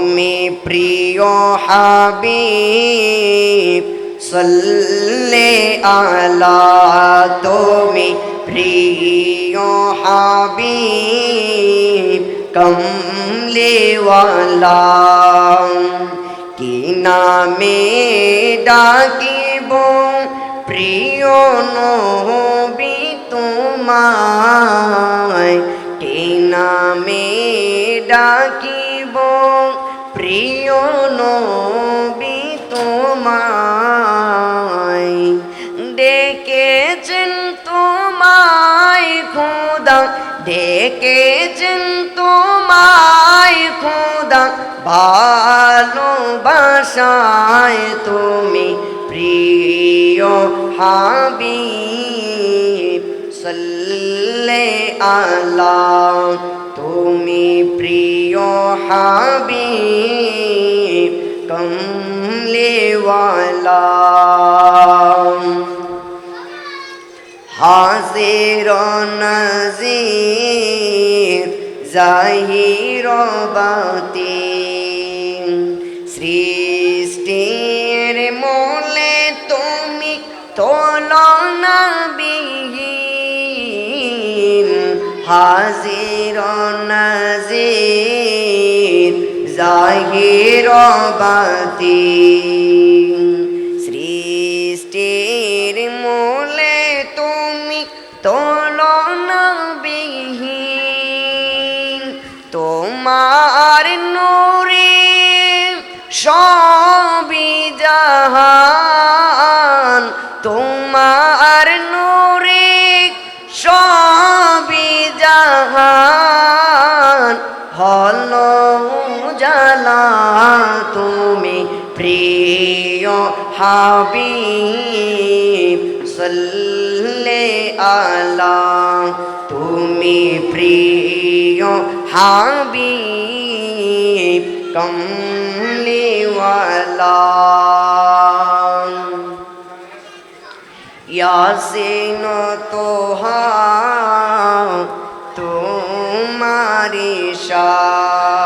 তুমি প্রিয় হাবিব, সল্লে আলা, তুমি প্রিয় হাবিব, কমলেওয়ালা, কি নামে ডাকিব প্রিয় নবী তোমায়, কি নামে ডাকিব প্রিয় নবী তোমায় ডেকেছেন তোমায় খোদা, ডেকেছেন তোমায় খোদা, ভালোবাসায় তুমি প্রিয় হাবিব, সল্লে আলা হাবিব কমলেওয়ালা। হাজির নজির জাহির বাতি সৃষ্টির মোলে তুমি তোলনা বিহীন হাজির নজির জাহির বাতি। সৃষ্টির মূলে তুমি তোলনা বিহীন তোমার নূরে সবই জাহান। তোমার নূরে সবই জাহান। হল জালা তুমি প্রিয় হাবিব সল্লে আলা তুমি প্রিয় হাবিব কমলিওয়ালা। ইয়াসিন তোহা তোমারি শান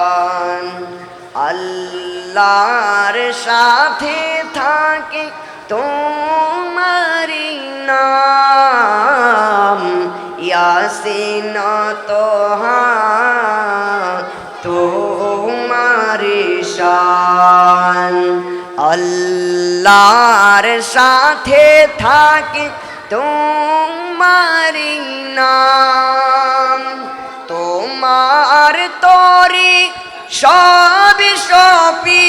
আল্লাহর সাথে থাকে তোমারি নাম। ইয়াসিন তোহা, তোমারি শান। আল্লাহর সাথে থাকে তোমারি নাম। তোমার তরি সব সপি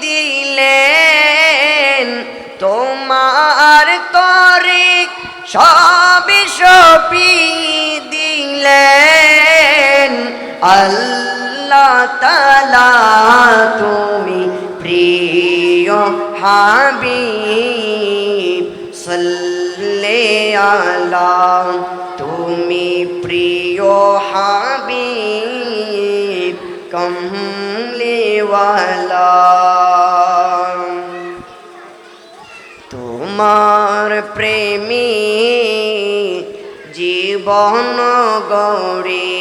দিলেন। তোমার তরি সব সপি দিলেন। আল্লাহ তালা তুমি প্রিয় হাবিব, সল্লে আলা, তুমি প্রিয় কমলেওয়ালা তোমার প্রেমী জীবন গৌরী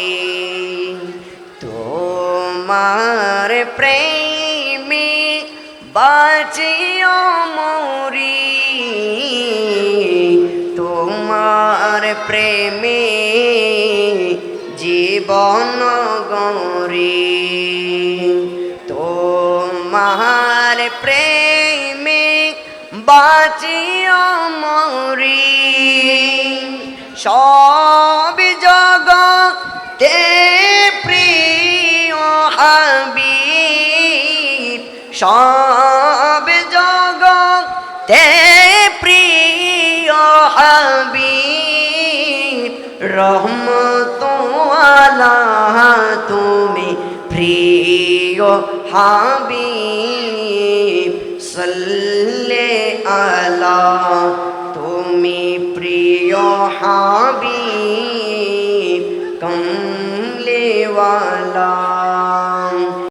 তোমার প্রেমী বাঁচিও মরি তোমার প্রেমী জীবন গৌরী তোমার প্রেমে বাঁচিও মরি। সব জগতে প্রিয় হাবিব, সব জগতে প্রিয় হাবিব রহমতওয়ালা তুমি প্রিয় হাবিব সল্লে আলা তুমি প্রিয় হাবিব কমলেওয়ালা